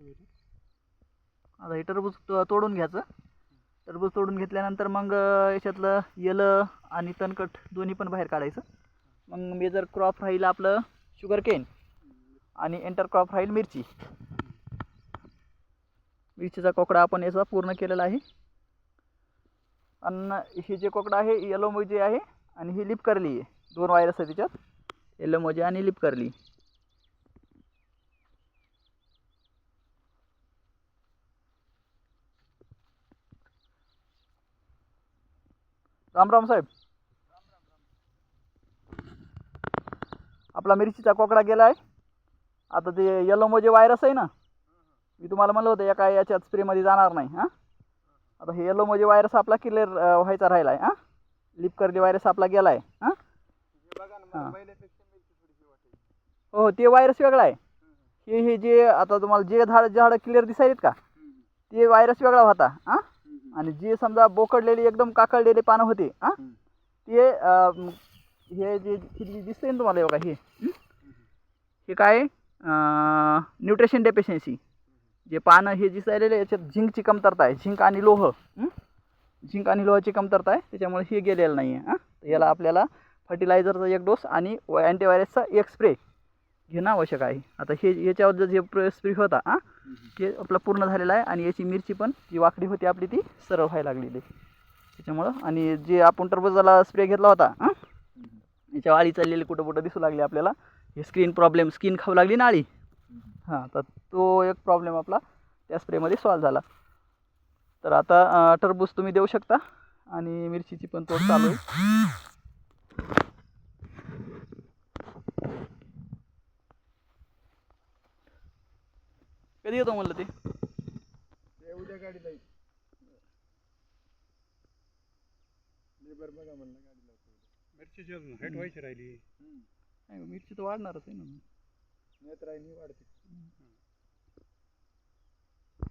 आता हे टरबूज तो- तोडून घ्यायचं. टरबूज तोडून घेतल्यानंतर मग अं, याच्यातलं येलं आणि तणकट दोन्ही पण बाहेर काढायचं. मग मेजर क्रॉप राहील आपलं शुगर केन आणि एंटर क्रॉप राहील मिरची. मिरचीचा कोकडा आपण याचा पूर्ण केलेला आहे. आणि हे जे कोकडा आहे येलो मोजी आहे आणि ही लिप करली आहे. दोन वायरस आहे त्याच्यात. येलो मोजी आणि लिप करली राम राम साहेब. आपला मिरचीचा कोकडा गेला आहे आता ते येलो मोजे व्हायरस आहे ना. मी तुम्हाला म्हणलं होतं एका याच्यात स्प्रेमध्ये जाणार नाही हां? आता हे येलो मोजे व्हायरस आपला क्लिअर व्हायचा राहिला आहे हां? लिप करली व्हायरस आपला गेला आहे हां. हो ते व्हायरस वेगळा आहे. हे हे जे आता तुम्हाला जे झाड झाडं क्लिअर दिसायलेत का? ते व्हायरस वेगळा होता हां? आणि जे समजा बोकडलेले एकदम काकळलेले पानं होते हां ते हे जे दिसते ना तुम्हाला बघा हे हं? काय? Nutrition deficiency. जे पानं हे दिसायलेले याच्यात झिंकची कमतरता आहे झिंक आणि लोह? झिंक आणि लोहाची कमतरता आहे त्याच्यामुळे हे गेलेलं नाही आहे हां याला आपल्याला फर्टिलायझरचा एक डोस आणि अँटीव्हायरसचा एक स्प्रे घेणं आवश्यक आहे. आता हे याच्यावर जे स्प्रे होता हां हे आपला पूर्ण झालेला आहे आणि याची मिरची पण जी वाकडी होती आपली ती सरळ व्हायला लागलेली त्याच्यामुळं आणि जे आपण टरबूजाला स्प्रे घेतला होता हां याच्या आळी चाललेली कुठं कुठं दिसू लागली आपल्याला. हे स्क्रीन प्रॉब्लेम स्किन खाऊ लागली ना आळी. हां तर तो एक प्रॉब्लेम आपला त्या स्प्रेमध्ये सॉल्व झाला. तर आता टरबूज तुम्ही देऊ शकता आणि मिरचीची पण तोड चालू आहे. कधी येतो म्हणलं ते? उद्या गाडी लाईन लेबर बघा म्हणलं गाडी लावतो मिरचीची अजून हाईट व्हायची राहिली. नाही, मिरची तर वाढणारच आहे ना. नेत राहिली वाढते.